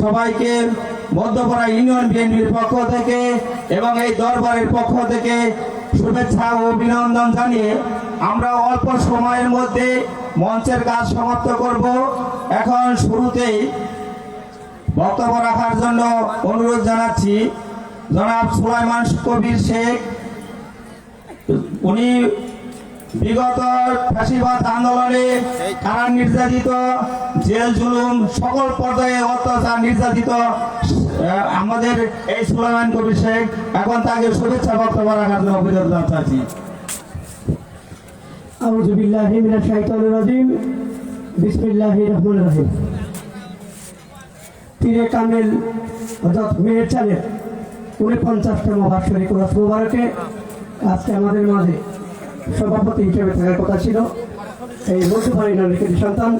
সবাইকে মধ্যপাড়া ইউনিয়ন বিএনপির পক্ষ থেকে এবং এই দরবারের পক্ষ থেকে শুভেচ্ছা ও অভিনন্দন জানিয়ে আমরা অল্প সময়ের মধ্যে মঞ্চের কাজ সমাপ্ত করব। এখন শুরুতেই বক্তব্য রাখার জন্য অনুরোধ জানাচ্ছি। জনাব সুলাইমান কবির শেখ, উনি বিগত ফাঁসিবাদ আন্দোলনে কারা নির্যাতিত জেল জুলুম সকল পর্যায়ে অত্যাচার নির্যাতিত আমাদের এই সুলাইমান কবির শেখ এখন তাকে শুভেচ্ছা বক্তব্য রাখার জন্য অভিনন্দন চাচ্ছি আউযু বিল্লাহি মিনাশ শাইতানির রাজিম। বিসমিল্লাহির রহমানির রহিম। পীরে কামেল অর্থাৎ মেয়ের চালের উনপঞ্চাশতম বার্ষিক উরাস মুবারকে আজকে আমাদের মাঝে সভাপতি হিসেবে থাকার কথা ছিল। এই মধ্যপাড়া ইউনিয়নের কৃতি সন্তান,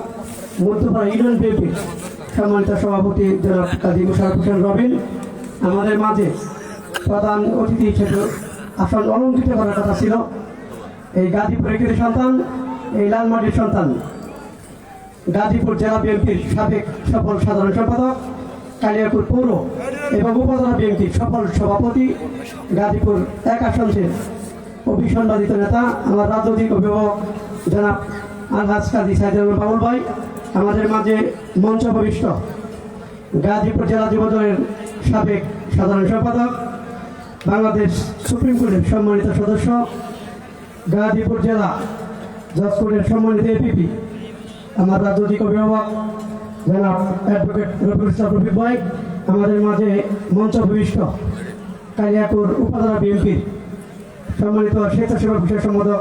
মধ্যপাড়া ইউনিয়ন বিএনপির সম্মানিত সভাপতি জনাব কাজী মুশারফ হোসেন রবিন, আমাদের মাঝে প্রধান অতিথি হিসেবে আসন অলঙ্কৃত করার কথা ছিল। এই গাজীপুর একটি সন্তান, এই লালমাটির সন্তান। গাজীপুর জেলা বিএনপির সাবেক সফল সাধারণ সম্পাদক কালিয়াপুর পৌর এবং উপজেলা বিএনপির সফল সভাপতি, গাজীপুর এক আসনের অভিসম্বাদিত নেতা, আমার রাজনৈতিক অভিভাবক জনাব আলহাজ কাজী সাইদুল বাবুল ভাই, আমাদের মাঝে মঞ্চ ভবিষ্ঠ, গাজীপুর জেলা যুবদলের সাবেক সাধারণ সম্পাদক, বাংলাদেশ সুপ্রিম কোর্টের সম্মানিত সদস্য, গাজীপুর জেলা জজকোর্টের সম্মানিত এপিপি, আমার রাজনৈতিক অভিভাবক জনাব অ্যাডভোকেট রফিকুল ইসলাম রফিক ভাই, আমাদের মাঝে মঞ্চ ভূমিষ্ঠ কালিয়াপুর উপজেলা বিএনপির সম্মানিত স্বেচ্ছাসেবক বিষয় সম্পাদক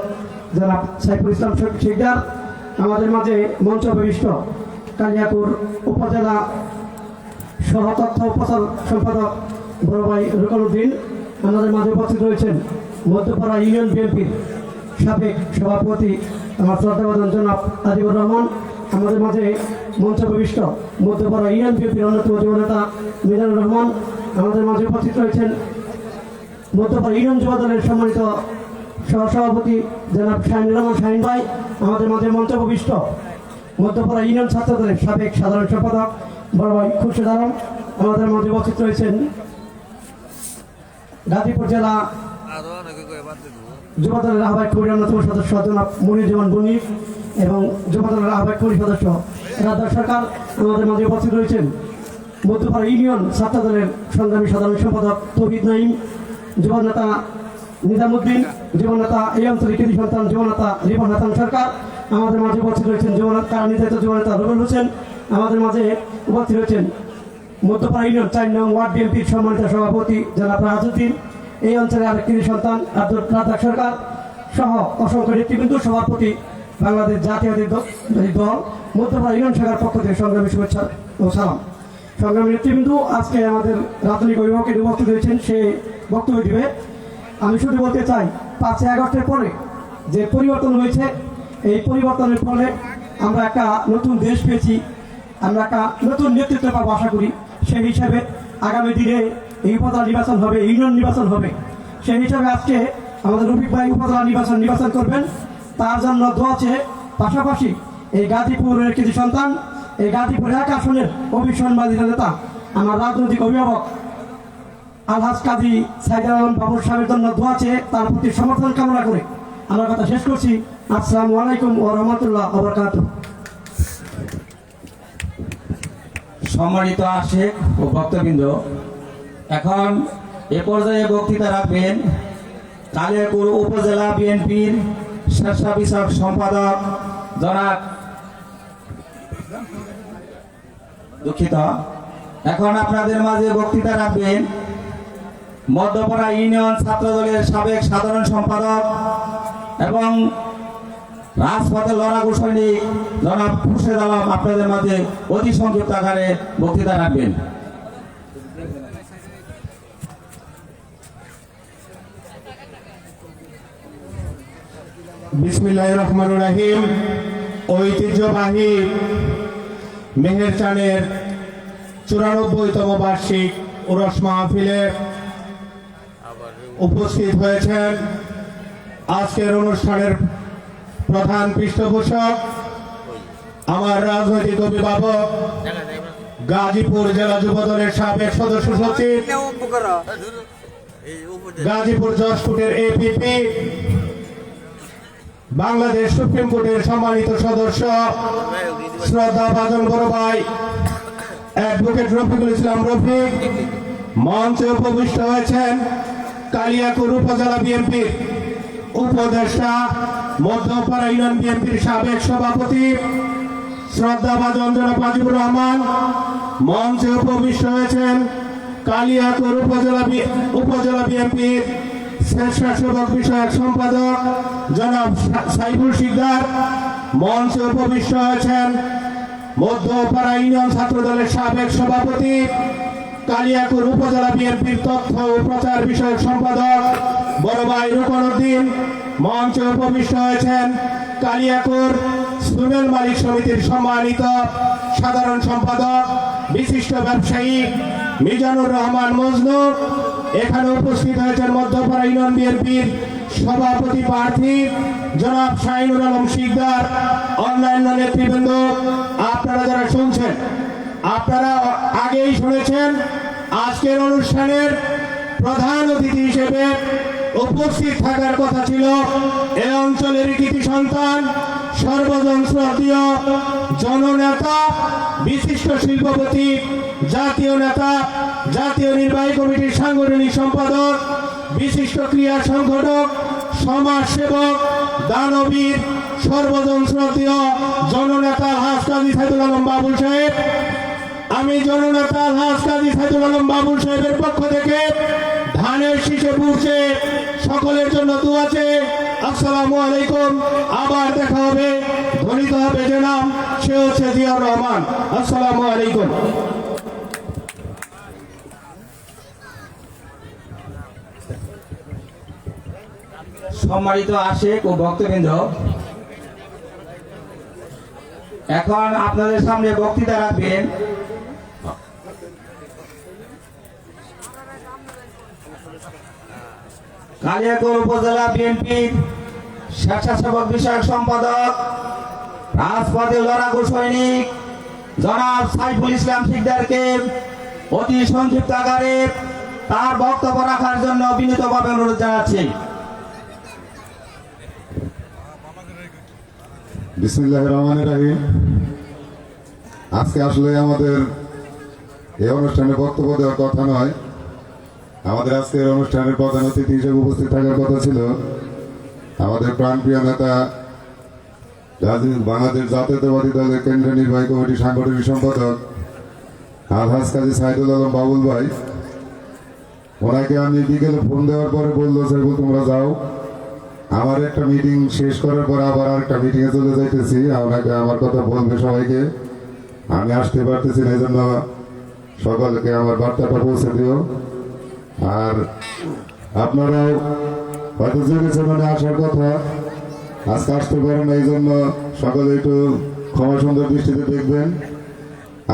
জনাব সাইফুল ইসলাম শিকদার আমাদের মাঝে মঞ্চ ভূমিষ্ঠ কালিয়াপুর উপজেলা সহ তথ্য সম্পাদক বড় ভাই রুকনুদ্দিন আমাদের মাঝে উপস্থিত রয়েছেন মধ্যপাড়া ইউনিয়ন বিএনপির সাবেক সভাপতি আমার শ্রদ্ধাবাদন জনাব আজিবুর রহমান, আমাদের মাঝে মঞ্চ ভবিষ্ঠ মধ্যপাড়া ইউনিয়ন বিএনপির অন্যতম যুব নেতা মিজানুর রহমান, আমাদের মাঝে উপস্থিত রয়েছেন মধ্যপাড়া ইউনিয়ন যুব দলের সম্মানিত সহসভাপতি জনাব শাহিন রহমান শাহিন ভাই, আমাদের মাঝে মঞ্চ ভবিষ্ঠ মধ্যপাড়া ইউনিয়ন ছাত্র দলের সাবেক সাধারণ সম্পাদক বড় ভাই খুরশেদ আলম, আমাদের মধ্যে উপস্থিত রয়েছেন গাজীপুর জেলা যুবদলের আহ্বায়ক কমিটির অন্যতম সদস্য জনাব মনির জামান বনির এবং যুবদলের আহ্বায়ক কমিটির সদস্য রাজা সরকার, আমাদের মাঝে উপস্থিত রয়েছেন মধ্যপাড়া ইউনিয়ন ছাত্র দলের সংগ্রামী সাধারণ সম্পাদক তবিদ নাইম যুব নেতা নিজামুদ্দিন যুব নেতা এই অঞ্চলের কৃতি সন্তান যুব নেতা রিপন হাসান সরকার, আমাদের মাঝে উপস্থিত রয়েছেন যুব নেতা কারা নির্যাতিত যুব নেতা রুবেল হোসেন, আমাদের মাঝে উপস্থিত রয়েছেন মধ্যপাড়া ইউনিয়ন চার নং ওয়ার্ড বিএনপির সম্মানিত সভাপতি জনাব রাজউদ্দিন, এই অঞ্চলের আরেকটি সন্তান আব্দুল রাজাক সরকার সহ অসংখ্য নেতৃবৃন্দ, সভাপতি বাংলাদেশ দল দল মধ্যপাড়া ইউনিয়ন শাখার পক্ষ থেকে সংগ্রামী শুভেচ্ছা ও সালাম। সংগ্রামী নেতৃবৃন্দ, আজকে আমাদের রাজনৈতিক অভিভাবকের উপস্থিত হয়েছেন সে বক্তব্য দিবে। আমি শুধু বলতে চাই পাঁচই আগস্টের পরে যে পরিবর্তন হয়েছে, এই পরিবর্তনের ফলে আমরা একটা নতুন দেশ পেয়েছি, আমরা একটা নতুন নেতৃত্ব পাবো আশা করি। সেই হিসাবে আগামী দিনে এই উপজেলা নির্বাচন হবে, ইউনিয়ন নির্বাচন হবে। সেই হিসাবে আজকে আমাদের রফিক ভাই উপজেলা নির্বাচন নির্বাচন করবেন। তার জন্য চেয়ে পাশাপাশি এই গাজীপুরের কিছু সন্তান, এই গাজীপুর এক আসনের অভিসম্বাদিত নেতা, আমার রাজনৈতিক অভিভাবক আলহাজ কাজী সাইদুল বাবুর সাহেবের জন্য দোয়া চেয়ে তার প্রতি সমর্থন কামনা করে আমার কথা শেষ করছি। আসসালামু আলাইকুম ও রহমতুল্লাহ আবরকাতুহ সম্মানিত আশেখ ও ভক্তবৃন্দ, এখন এ পর্যায়ে বক্তৃতা রাখবেন কালিয়াপুর উপজেলা বিএনপির স্বেচ্ছা বিষয়ক সম্পাদক জনাব দুঃখিত। এখন আপনাদের মাঝে বক্তৃতা রাখবেন মধ্যপাড়া ইউনিয়ন ছাত্র দলের সাবেক সাধারণ সম্পাদক এবং রাজপথে লড়াকু সৈনিক জনাব খুরশেদ আলম আপনাদের মাঝে অতি সংক্ষিপ্ত আকারে বক্তৃতা রাখবেন। বিসমিল্লাহ রহমান রাহিম। ঐতিহ্যবাহী মেহের চানের চুরানব্বইতম বার্ষিক উরস মাহফিলে উপস্থিত হয়েছেন আজকের অনুষ্ঠানের প্রধান পৃষ্ঠপোষক, আমার রাজনৈতিক অভিভাবক, গাজীপুর জেলা সাবেক সদস্য সচিব, গাজীপুর এপিপি বাংলাদেশ সুপ্রিম কোর্টের সম্মানিত সদস্য, শ্রদ্ধা বাদল বড় ভাই, অ্যাডভোকেট রফিকুল ইসলাম রফিক, মঞ্চে উপবিষ্ট হয়েছেন কালিয়াকুর উপজেলা বিএনপির উপদেষ্টা মধ্যপাড়া ইউনিয়ন বিএনপির সাবেক সভাপতি শ্রদ্ধাভাজন জনাব আজিবুর রহমান মঞ্চে উপবিষ্ট হয়েছেন কালিয়াকুর উপজেলা উপজেলা বিএনপির স্বেচ্ছাসেবক বিষয়ক সম্পাদক জনাব সাইফুল শিকদার। মঞ্চে উপবিষ্ট হয়েছেন মধ্যপাড়া ইউনিয়ন ছাত্রদলের সাবেক সভাপতি কালিয়াকুর উপজেলা বিএনপির তথ্য ও প্রচার বিষয়ক সম্পাদক বড় ভাই রুকন উদ্দিন মঞ্চে উপবিষ্ট হয়েছেন কালিয়াকুর সুমেল মালিক সমিতির সম্মানিত সাধারণ সম্পাদক, বিশিষ্ট ব্যবসায়ী মিজানুর রহমান মজনু। এখানে উপস্থিত হয়েছেন মধ্যপাড়া ইউনিয়ন বিএনপির সভাপতি প্রার্থী জনাব শাহিনুর আলম শিকদার, অন্যান্য নেতৃবৃন্দ। আপনারা যারা শুনছেন আপনারা আগেই শুনেছেন, আজকের অনুষ্ঠানের প্রধান অতিথি হিসেবে উপস্থিত থাকার কথা ছিল এ অঞ্চলের কৃতি সন্তান, সর্বজন শ্রদ্ধীয় জননেতা, বিশিষ্ট শিল্পপতি, জাতীয় নেতা, জাতীয় নির্বাহী কমিটির সাংগঠনিক সম্পাদক, বিশিষ্ট ক্রিয়া সংগঠক সমাজ সেবক দানবীর, সর্বজন শ্রদ্ধীয় জননেতা হাস কাজী সাইদুল আলম বাবুল সাহেব আমি জননেতা কাজী সাইদুল আলম বাবুল সাহেবের পক্ষ থেকে ধানের শীষে পুড়ছে, সকলের জন্য দু আছে আসসালামু আলাইকুম। আবার দেখা হবে। ধ্বনিত হবে যে নাম, সে হচ্ছে জিয়াউর রহমান। আসসালামু আলাইকুম। সম্মানিত আশেক ও ভক্তবৃন্দ, এখন আপনাদের সামনে বক্তৃতা রাখবেন কালিয়াকৈর উপজেলা বিএনপির স্বেচ্ছাসেবক বিষয়ক সম্পাদক, রাজপথে লড়াকু সৈনিক, জনাব সাইফুল ইসলাম শিকদারকে অতি সংক্ষিপ্ত আকারে তার বক্তব্য রাখার জন্য বিনীতভাবে অনুরোধ জানাচ্ছি। বিসমিল্লাহ রহমান রাহিম। আজকে আসলে আমাদের এই অনুষ্ঠানে বক্তব্য দেওয়ার কথা নয়। আমাদের আজকের অনুষ্ঠানের প্রধান অতিথি হিসেবে উপস্থিত থাকার কথা ছিল আমাদের প্রাণপ্রিয় নেতা বাংলাদেশ জাতীয়তাবাদী দলের কেন্দ্রীয় নির্বাহী কমিটি সাংগঠনিক সম্পাদক আলহাজ কাজী সাইদুল আলম বাবুল ভাই। ওনাকে আমি বিকেলে ফোন দেওয়ার পরে বলল সাইবুল তোমরা যাও। আমার একটা মিটিং শেষ করার পর আবার আরেকটা মিটিং এ চলে যাইতেছি। আপনাকে আমার কথা বলবে সবাইকে। আমি আসতে পারতেছি না এই জন্য সকলকে আমার বার্তাটা পৌঁছে দিও। আর আপনারাও হয়তো জেনেছেন মানে আসার কথা। আজকে আসতে পারেন এই জন্য সকলে একটু ক্ষমা সুন্দর দৃষ্টিতে দেখবেন।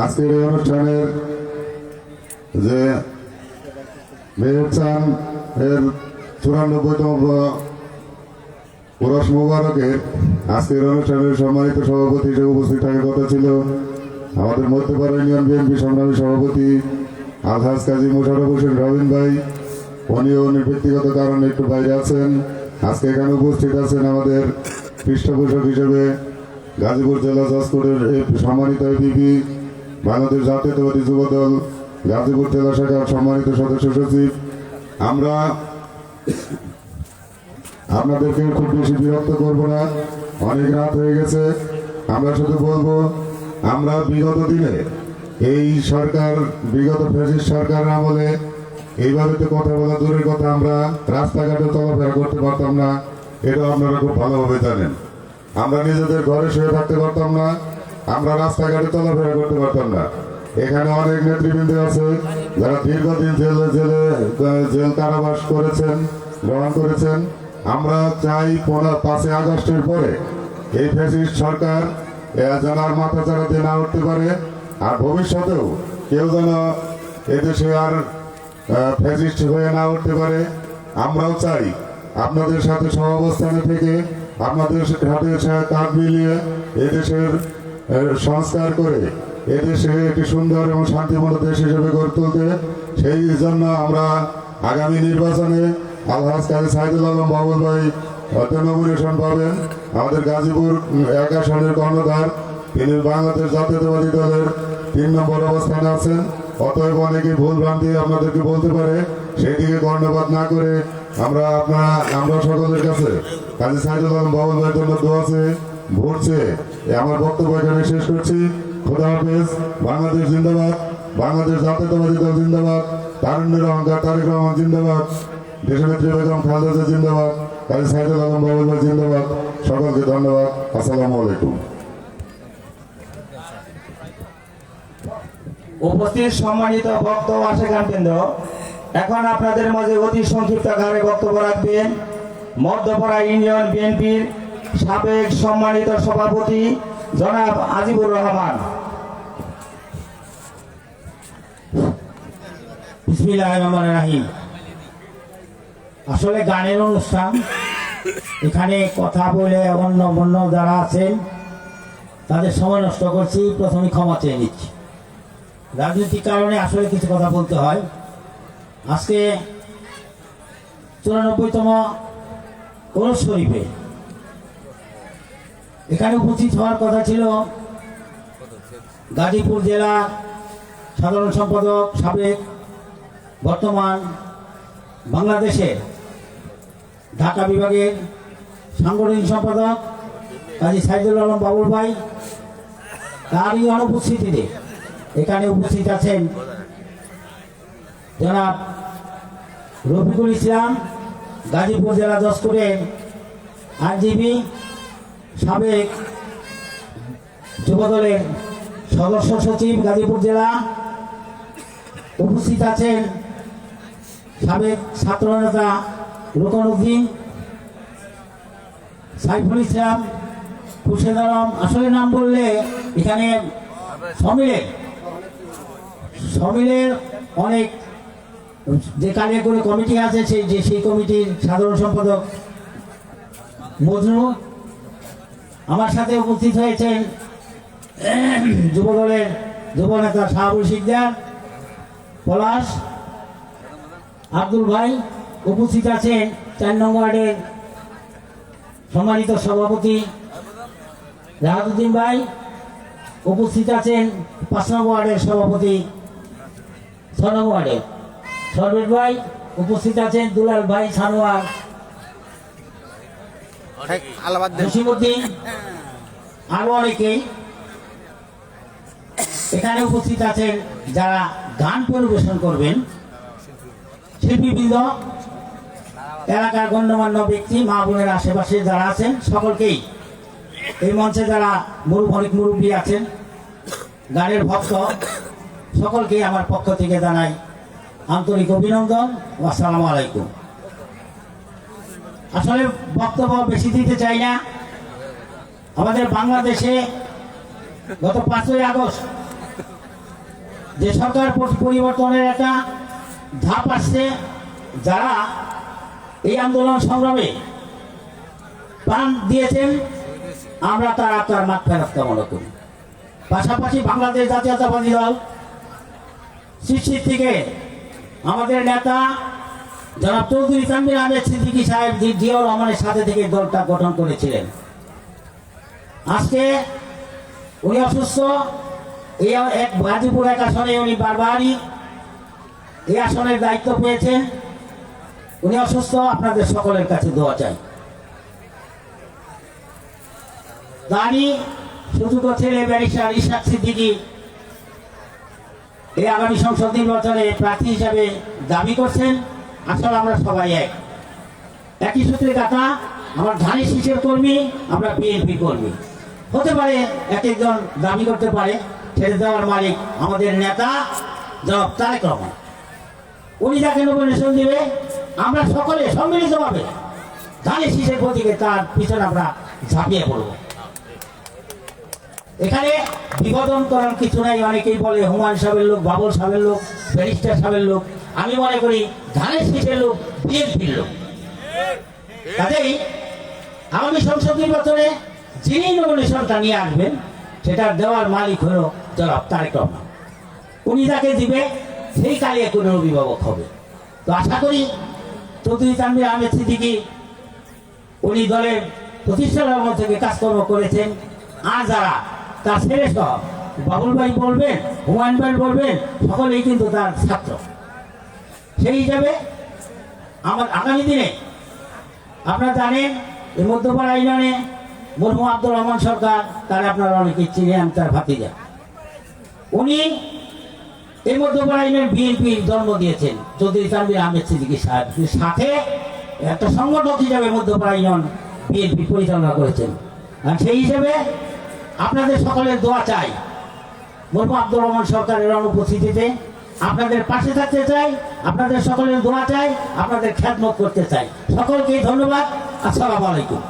আজকের এই অনুষ্ঠানের যে মেয়র চান, এর চুরানব্বইতম পুরস মোবারকের আজকের অনুষ্ঠানের সম্মানিত সভাপতি হিসেবে উপস্থিত থাকার কথা ছিল, আমাদের মধ্যপাড়া ইউনিয়ন বিএনপি সংগ্রামী সভাপতি আলহাজ কাজী মোশারফ হোসেন রবিন ভাই উনিও উনির ব্যক্তিগত কারণে একটু বাইরে আছেন। আজকে এখানে উপস্থিত আছেন আমাদের পৃষ্ঠপোষক হিসেবে গাজীপুর জেলা জজকোর্টের এই সম্মানিত বিবি বাংলাদেশ জাতীয়তাবাদী যুবদল, গাজীপুর জেলা শাখার সম্মানিত সদস্য সচিব। আমরা আপনাদেরকে খুব বেশি বিরক্ত করব না, অনেক রাত হয়ে গেছে। আমরা শুধু বলব, আমরা বিগত দিনে এই সরকার, বিগত ফ্যাসিস্ট সরকারের আমলে এইভাবে তো কথা বলা দূরের কথা, আমরা রাস্তাঘাটে চলাফেরা করতে পারতাম না এটা আপনারা খুব ভালোভাবে জানেন। আমরা নিজেদের ঘরে শুয়ে থাকতে পারতাম না, আমরা রাস্তাঘাটে চলাফেরা করতে পারতাম না। এখানে অনেক নেতৃবৃন্দ আছে, যারা দীর্ঘদিন জেলে জেলে জেল কারাবাস করেছেন গ্রহণ করেছেন। আমরা চাই পনেরো, পাঁচই আগস্টের পরে এই ফ্যাসিস্ট সরকার যেন আর মাথা চাড়াতে না উঠতে পারে আর ভবিষ্যতেও কেউ যেন এদেশে আর ফ্যাসিস্ট হয়ে না উঠতে পারে, আমরাও চাই আপনাদের সাথে সহাবস্থানে থেকে আপনাদের হাতে কাঁধ মিলিয়ে এদেশের সংস্কার করে এদেশে একটি সুন্দর এবং শান্তিপূর্ণ দেশ হিসেবে গড়ে তুলতে। সেই জন্য আমরা আগামী নির্বাচনে আলহাজ কাজী সাইদুল আলম বাবুল ভাই নমিনেশন পাবেন। আমাদের গাজীপুর এক আসনের কর্ণধার তিনি বাংলাদেশ জাতীয়তাবাদী দলের তিন নম্বর অবস্থানে আছেন। অতএব অনেকে ভুল ভ্রান্তি আপনাদেরকে বলতে পারে সেই দিকে কর্ণপাত না করে আমরা আপনারা, আমরা সকলের কাছে, কাজী সাইদুল আলম বাবুল ভাইয়ের জন্য দোয়া আছে ভোট চেয়ে আমার বক্তব্য এখানে শেষ করছি। খোদা হাফেজ, বাংলাদেশ জিন্দাবাদ, বাংলাদেশ জাতীয়তাবাদী দল জিন্দাবাদ, তারুণ্যের অহংকার তারেক রহমান জিন্দাবাদ, দেশনেত্রী বেগম খালেদা জিন্দাবাদ, কাজী সাইদুল আলম বাবুল ভাই জিন্দাবাদ। সকলকে ধন্যবাদ। আসসালামু আলাইকুম। উপস্থিত সম্মানিত ভক্ত আশেখান কেন্দ্র এখন আপনাদের মাঝে অতি সংক্ষিপ্ত আকারে বক্তব্য রাখবেন। মধ্যপাড়া ইউনিয়ন বিএনপির সাবেক সম্মানিত সভাপতি জনাব আজিবুর রহমান। আসলে গানের অনুষ্ঠান, এখানে কথা বলে অন্য অন্য যারা আছেন, তাদের সময় নষ্ট করছি, প্রথমে ক্ষমা চেয়ে নিচ্ছি। রাজনৈতিক কারণে আসলে কিছু কথা বলতে হয়। আজকে চুরানব্বইতম ওরস শরীফে এখানে উপস্থিত হওয়ার কথা ছিল গাজীপুর জেলা সাধারণ সম্পাদক সাবেক বর্তমান বাংলাদেশের ঢাকা বিভাগের সাংগঠনিক সম্পাদক কাজী সাইদুল আলম বাবুল ভাই। তারই অনুপস্থিতিতে এখানে উপস্থিত আছেন জনাব রফিকুল ইসলাম, গাজীপুর জেলা দশকরের আইনজীবী, সাবেক যুবদলের সদস্য সচিব, গাজীপুর জেলা উপস্থিত আছেন সাবেক ছাত্র নেতা রুকন উদ্দিন, সাইফুল ইসলাম, খুরশেদ আলম। আসলে নাম বললে এখানে সমিলের সমিলের অনেক যে কালিয়াগুড়ি কমিটি আছে, সেই যে সেই কমিটির সাধারণ সম্পাদক মজনু। আমার সাথে উপস্থিত হয়েছেন যুবদলের যুবনেতা শাহাবুল শিকদার, পলাশ, আব্দুল ভাই। উপস্থিত আছেন চার নং ওয়ার্ডের সম্মানিত সভাপতি রাহাতুদ্দিন ভাই। উপস্থিত আছেন পাঁচ নং ওয়ার্ডের সভাপতি ছ নং ওয়ার্ডের ভাই উপস্থিত আছেন দুলাল ভাই সানোয়ার। জসিমুদ্দিন আরও অনেকেই এখানে উপস্থিত আছেন যারা গান পরিবেশন করবেন। শিল্পীবৃন্দ এলাকার গণ্যমান্য ব্যক্তি মা বোনের আশেপাশে যারা আছেন সকলকেই এই মঞ্চে যারা মুরু অনেক মুরব্বী আছেন গানের ভক্ত সকলকেই আমার পক্ষ থেকে জানাই আন্তরিক অভিনন্দন ও আসসালামু আলাইকুম। আসলে বক্তব্য বেশি দিতে চাই না। আমাদের বাংলাদেশে গত পাঁচই আগস্ট যে সরকার পরিবর্তনের একটা ধাপ আসছে, যারা এই আন্দোলন সংগ্রামে প্রাণ দিয়েছেন, আমরা তার আপনার মাঠ ফেরত কামনা করি। পাশাপাশি বাংলাদেশ জাতীয়তাবাদী দল সৃষ্টির থেকে আমাদের নেতা যারা চৌধুরী তানবির আহমেদ সিদ্দিকী সাহেব জিয়াউর রহমানের সাথে থেকে দলটা গঠন করেছিলেন। আজকে উনি অসুস্থ এই এক গাজীপুর এক আসনে উনি বারবারই এই আসনের দায়িত্ব পেয়েছেন। উনি অসুস্থ, আপনাদের সকলের কাছে দোয়া চাই। তারই শুধু ছেলে ব্যারিস্টার ইশাক সিদ্দিকী এই আগামী সংসদ নির্বাচনে প্রার্থী হিসাবে দাবি করছেন, আসলে আমরা সবাই এক। একই সূত্রে কথা আমার ধানের শীষের কর্মী, আমরা বিএনপি কর্মী। হতে পারে এক একজন দাবি করতে পারে, ছেড়ে দেওয়ার মালিক আমাদের নেতা জনাব তারেক রহমান। উনি যাকে নমিনেশন দিবে, আমরা সকলে সম্মিলিতভাবে ধানের শীষের প্রতীকে তার পিছনে আমরা ঝাঁপিয়ে পড়ব। এখানে বিবোধন করার কিছু নাই, অনেকেই বলে হুমায়ুন সাহেবের লোক, বাবুল সাহেবের লোক, ব্যারিস্টার সাহেবের লোক, আমি মনে করি ধানের শীষের লোক, বিএনপির লোক। কাজেই আগামী সংসদ নির্বাচনে যিনি নমিনেশনটা নিয়ে আসবেন সেটা দেওয়ার মালিক হলো জনাব তারেক রহমান। উনি যাকে দিবে, সেই কালিয়াকুরের অভিভাবক হবে। তো আশা করি চৌধুরী তানভীর আহমেদ সিদ্দিকি, উনি দলের প্রতিষ্ঠানের মধ্যে থেকে কাজকর্ম করেছেন। আর যারা তার ছেলে সহ বাবুল ভাই বলবেন হুমায়ুন ভাই বলবেন সকলেই কিন্তু তার ছাত্র। সেই হিসাবে আমার আগামী দিনে আপনারা জানেন, এই মধ্যপাড়া ইউনিয়নে মরহুম আব্দুর রহমান সরকার, তার আপনারা অনেকে চিনেন, তার ভাতিজা। উনি এই মধ্যপাড়া ইউনিয়ন বিএনপির জন্ম দিয়েছেন। চৌধুরী তানভীর আহমেদ সিদ্দিকী সাহেব। সাথে একটা সংগঠক হিসাবে মধ্যপাড়া ইউনিয়ন বিএনপি পরিচালনা করেছেন। আর সেই হিসেবে আপনাদের সকলের দোয়া চাই। মরহুম আব্দুর রহমান সরকারের অনুপস্থিতিতে আপনাদের পাশে থাকতে চাই, আপনাদের সকলের দোয়া চাই, আপনাদের খ্যাতমত করতে চাই। সকলকে ধন্যবাদ। আসসালামু আলাইকুম।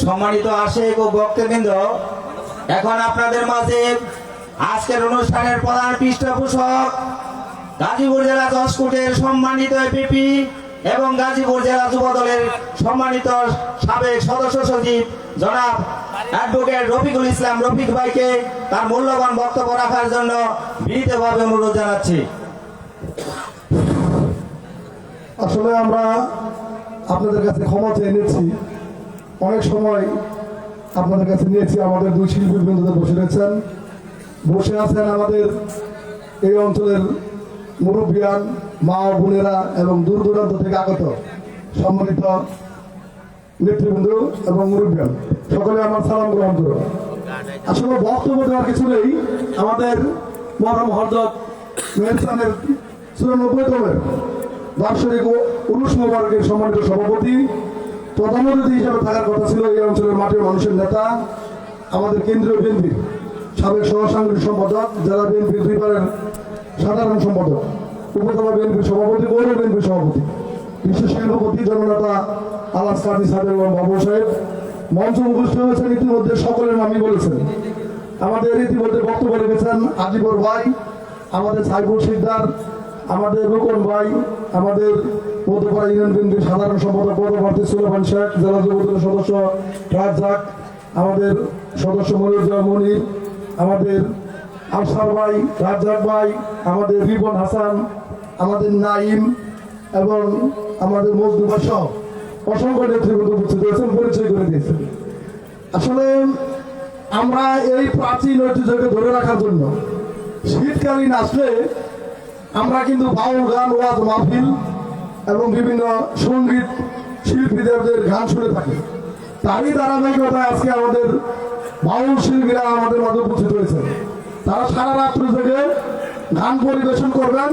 সম্মানিত আশেক ও ভক্তবৃন্দ এখন আপনাদের মাঝে আজকের অনুষ্ঠানের প্রধান পৃষ্ঠপোষক গাজীপুর জেলা দশকুটের সম্মানিত এপিপি এবং গাজীপুর জেলা যুব দলের সম্মানিত সাবেক সদস্য সচিব জনাব অ্যাডভোকেট রফিকুল ইসলাম রফিক ভাইকে তার মূল্যবান বক্তব্য রাখার জন্য বিনীতভাবে অনুরোধ জানাচ্ছি। আসলে আমরা আপনাদের কাছে ক্ষমা চেয়ে নিচ্ছি। অনেক সময় আপনাদের কাছে নিয়েছি, আমাদের দুই শিল্পী বন্ধুদের বসে রয়েছেন। বসে আছেন আমাদের এই অঞ্চলের মুরব্বিয়ান মা ও বোনেরা এবং দূর দূরান্ত থেকে আগত সম্মানিত নেতৃবৃন্দ এবং মুরব্বিয়ান সকলে আমার সালাম গ্রহণ করুন আসলে বক্তব্য দেওয়ার কিছু নেই। আমাদের মহরম হরদত মেহসানের চুরানব্বইতমের বার্ষিক ও উরুষ মোবারকের সম্মানিত সভাপতি, প্রধান অতিথি হিসেবে থাকার কথা ছিল এই অঞ্চলের মাটির মানুষের নেতা, আমাদের কেন্দ্রীয় বিএনপির সাবেক সহসাংগঠনিক সম্পাদক, জেলা বিএনপির দুইবারের সাধারণ সম্পাদক। উপজেলা বিএনপির সভাপতি পৌর বিএনপির সভাপতি। বিশেষ শিল্পপতি জননেতা আলাস কাদি সাহেব বাবু সাহেব। মঞ্চ উপস্থিত হয়েছেন, ইতিমধ্যে সকলের নামই বলেছেন। আমাদের ইতিমধ্যে বক্তব্য রেখেছেন আজিবর ভাই, আমাদের সাইফুল সিকদার, আমাদের রুকন ভাই, আমাদের মধ্যপাড়া ইউনিয়ন বিএনপির সাধারণ সম্পাদক পরবর্তী সুলেমান শেখ, জেলা যুবদলের সদস্য রাজ্জাক, আমাদের সদস্য মনিরুজ্জামান মনির, আমাদের আফসার ভাই রাজ্জাক ভাই, আমাদের রিবন হাসান আমাদের নাইম এবং আমাদের মজদুবা সহ অসংখ্য নেতৃবৃন্দ পরিচয় করে দিয়েছেন। আসলে আমরা এই প্রাচীন ঐতিহ্যকে ধরে রাখার জন্য শীতকালীন আসলে আমরা কিন্তু বাউল গান, ওয়াজ, মাহফিল এবং বিভিন্ন সংগীত শিল্পীদের গান শুনে থাকি। তারই ধারাবাহিকতায় আজকে আমাদের বাউল শিল্পীরা আমাদের মাঝে উপস্থিত হয়েছে। তারা সারা রাত্রি থেকে গান পরিবেশন করবেন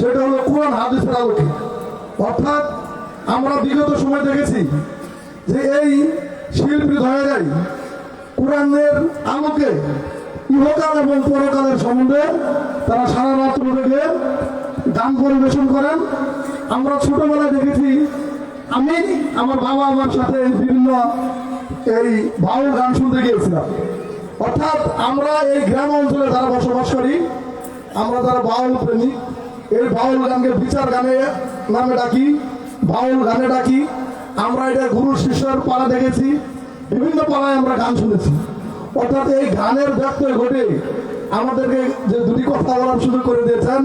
সেটা হলো কোরআন, হাদিসের আলোকে। অর্থাৎ আমরা বিগত সময় দেখেছি যে এই শিল্পী ধরে যায় কোরআনের আলোকে ইহকাল এবং পরকালের সম্বন্ধে তারা সারা রাত্র থেকে গান পরিবেশন করেন। আমরা ছোটবেলায় দেখেছি, আমি আমার বাবা আমার সাথে বিভিন্ন এই বাউল গান শুনতে গিয়েছিলাম। অর্থাৎ আমরা এই গ্রাম অঞ্চলে যারা বসবাস করি, আমরা যারা বাউল প্রেমিক এই বাউল গানকে বিচার গানে নামে ডাকি, বাউল গানে ডাকি। আমরা এটা গুরু শিষ্যের পাড়া দেখেছি, বিভিন্ন পাড়ায় আমরা গান শুনেছি। অর্থাৎ এই গানের ব্যক্ত ঘটে আমাদেরকে যে দুটি কথা বলার সুযোগ করে দিয়েছেন,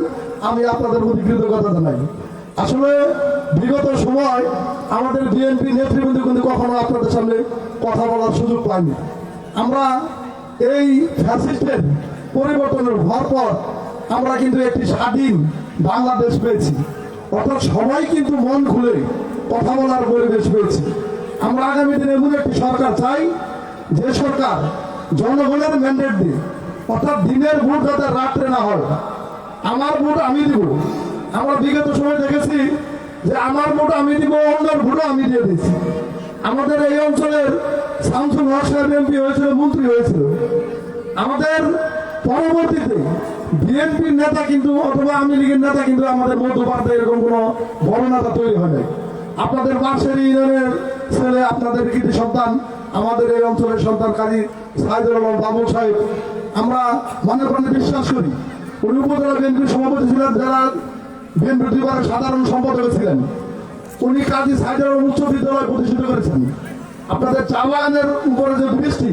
আমি আপনাদের প্রতি কৃতজ্ঞতা জানাই। আসলে বিগত সময় আমাদের বিএনপি নেতৃবৃন্দ কিন্তু কখনো আপনাদের সামনে কথা বলার সুযোগ পাইনি আমরা এই ফ্যাসিস্টের পরিবর্তনের হওয়ার পর আমরা কিন্তু একটি স্বাধীন বাংলাদেশ পেয়েছি। অর্থাৎ সবাই কিন্তু মন খুলে কথা বলার পরিবেশ পেয়েছি। আমরা আগামী দিনে এমন একটি সরকার চাই, যে সরকার জনগণের ম্যান্ডেট দিয়ে অর্থাৎ দিনের ভোট যাতে রাত্রে না হয়। আমার ভোট আমি দিব। আমরা বিগত সময় দেখেছি যে আমার ভোট আমি দিব, অন্যের ভোটও আমি দিয়ে দিয়েছি। আমাদের এই অঞ্চলের শামসুল হক এমপি হয়েছিল, মন্ত্রী হয়েছিল। আমাদের পরবর্তীতে বিএনপির নেতা কিন্তু অথবা আওয়ামী লীগের নেতা কিন্তু আমাদের মধ্যপ্রান্তে এরকম কোনো বড় নেতা তৈরি হয় নাই। আপনাদের পাশের ইউনিয়নের ছেলে, আপনাদের কৃতি সন্তান, আমাদের এই অঞ্চলের সন্তান কাজী সাইদুর রহমান বাবুল সাহেব, আমরা মনে প্রাণে বিশ্বাস করি, উনি উপজেলা বিএনপির সভাপতি ছিলেন জেলা বিএনপির দুইবারের সাধারণ সম্পাদক ছিলেন। উনি কাজী সাইদুর উচ্চ বিদ্যালয় প্রতিষ্ঠিত করেছেন। আপনাদের চাওয়ানের উপরে যে বৃষ্টি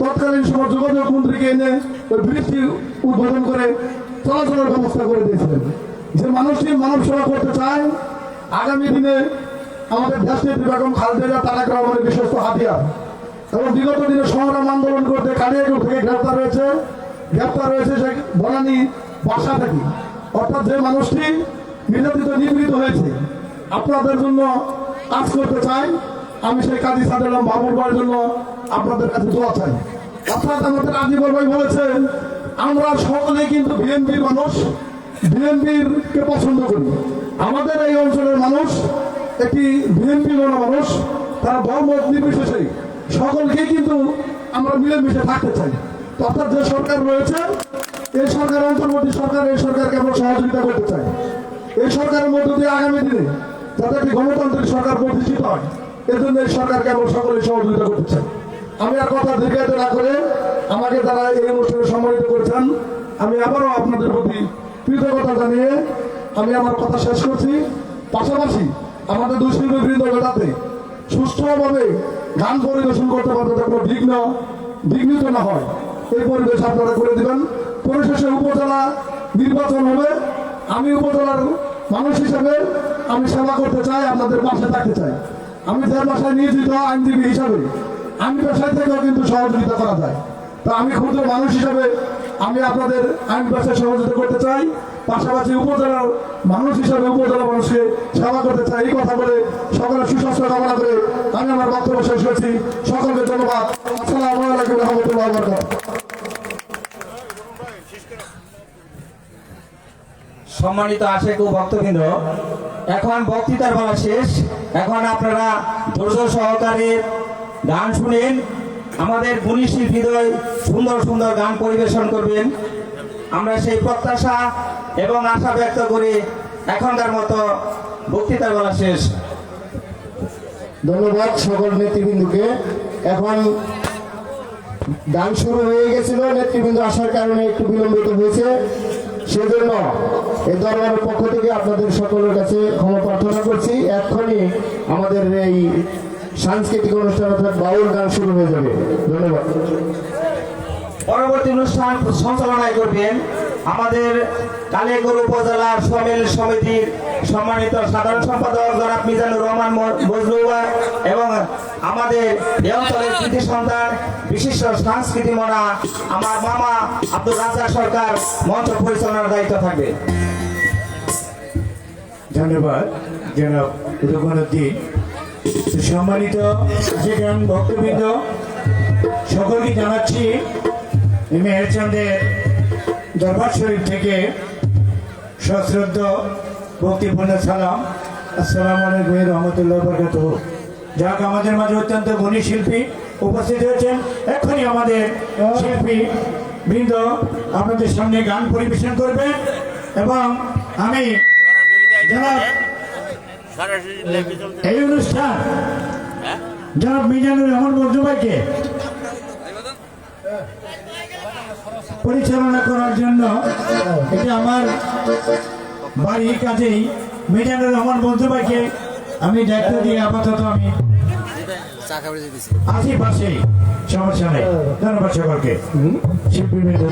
তৎকালীন সময় যোগাযোগ মন্ত্রীকে এনে ওই বৃষ্টি উদ্বোধন করে চলাচলের ব্যবস্থা করে দিয়েছিলেন। যে মানুষটি মানব সেবা করতে চায়, আগামী দিনে আমাদের দেশনেত্রী বেগম খালেদা তারেক রহমানের বিশ্বস্ত হাতিয়ার। এবং বিগত দিনে সংগ্রাম আন্দোলন করতে কালিয়াকুর থেকে গ্রেপ্তার হয়েছে। গ্রেপ্তার হয়েছে সে বনানী বাসা থেকে। অর্থাৎ যে মানুষটি নির্যাতিত নিপীড়িত হয়েছে, আপনাদের জন্য কাজ করতে চাই আমি সেই কাজী সাদেলাম বাবুর ভাইয়ের জন্য আপনাদের কাছে দোয়া চাই। অর্থাৎ আমাদের আজিবর ভাই বলেছেন, আমরা সকলে কিন্তু বিএনপির মানুষ, বিএনপির কে পছন্দ করি। আমাদের এই অঞ্চলের মানুষ, একটি বিএনপি মনা মানুষ, তারা ধর্ম নির্বিশেষে সকলকে কিন্তু আমরা মিলেমিশে থাকতে চাই। অর্থাৎ যে সরকার রয়েছে, এই সরকার অন্তর্বর্তী সরকার, এই সরকারকে আমরা সহযোগিতা করতে চাই। এই সরকারের মধ্য দিয়ে আগামী দিনে যাতে একটি গণতান্ত্রিক সরকার প্রতিষ্ঠিত হয় এর জন্য এই সরকারকে আমরা সকলে সহযোগিতা করতে চাই। আমি আর কথা দীর্ঘায়িত না করে আমাকে যারা এই অনুষ্ঠানে সম্মানিত করেছেন, আমি আবারও আপনাদের প্রতি কৃতজ্ঞতা জানিয়ে আমি আমার কথা শেষ করছি। পাশাপাশি আমাদের শিল্পীবৃন্দ যাতে সুষ্ঠুভাবে গান পরিবেশন করতে পারবে যাতে বিঘ্ন, বিঘ্নিত না হয়। এই পরিবেশ আপনারা করে দিবেন। পরিশেষে উপজেলা নির্বাচন হবে। আমি উপজেলার মানুষ হিসেবে আমি সেবা করতে চাই, আপনাদের পাশে থাকতে চাই। আমি যে বাসায় নিয়োজিত আইনজীবী হিসাবে, আমি পেশায় থেকেও কিন্তু সহযোগিতা করা যায়। তা আমি ক্ষুদ্র মানুষ হিসাবে আমি আপনাদের আইন পেশায় সহযোগিতা করতে চাই, পাশাপাশি উপজেলার মানুষ হিসাবে উপজেলা মানুষকে সেবা করতে চাই। এই কথা বলে সকলের সুস্বাস্থ্য কামনা করে আমি আমার বক্তব্য শেষ করছি। সকলকে ধন্যবাদ। আসসালামু আলাইকুম রহমতুল্লাহ সম্মানিত আশেক ও ভক্তবৃন্দ। এখন বক্তৃতার বেলা শেষ। এখন আপনারা ধৈর্য সহকারে গান শুনেন। আমাদের গুণী শিল্পীদ্বয় সুন্দর সুন্দর গান পরিবেশন করবেন। আমরা সেই প্রত্যাশা এবং আশা ব্যক্ত করে এখনকার মতো বক্তৃতার বেলা শেষ। ধন্যবাদ সকল নেতৃবৃন্দকে। এখন গান শুরু হয়ে গেছিল। নেতৃবৃন্দ আসার কারণে একটু বিলম্বিত হয়েছে। সেজন্য এই দরবারের পক্ষ থেকে আপনাদের সকলের কাছে ক্ষমা প্রার্থনা করছি। এক্ষুনি আমাদের এই সাংস্কৃতিক অনুষ্ঠান অর্থাৎ বাউল গান শুরু হয়ে যাবে। ধন্যবাদ। পরবর্তী অনুষ্ঠান সঞ্চালনায় করবেন আমাদের কালিয়াগড় উপজেলার সমিল সমিতির সম্মানিত সাধারণ সম্পাদক জনাব মিজানুর রহমান বজরুয়া এবং আমাদের এই কৃতি সন্তান, বিশিষ্ট সংস্কৃতি মনা, আমার মামা আব্দুল রাজা সরকার, মঞ্চ পরিচালনার দায়িত্ব থাকবে। ধন্যবাদ, জনাব রঘুনাথদ্দিন সম্মানিত যেখান ভক্তবৃন্দ, সকলকে জানাচ্ছি মেহেরচন্দের দরবার শরীফ থেকে সশ্রদ্ধ ভক্তিপূর্ণ সালাম। আসসালামু আলাইকুম রহমতুল্লাহ বরকাত যাক আমাদের মাঝে অত্যন্ত গুণী শিল্পী উপস্থিত হয়েছেন। এখনই আমাদের শিল্পী বৃন্দ আপনাদের সামনে গান পরিবেশন করবেন এবং আমি জনাব এই অনুষ্ঠান জনাব মিজানুর রহমান মজুবাইকে পরিচালনা করার জন্য এটা আমার বাড়ির কাজেই মিজানুর রহমান মজুবাইকে আমি দায়িত্ব দিয়ে আপাতত আমি আশেপাশে সমস্যা নেই ধন্যবাদ সকলকে। শিল্পী মেয়েদের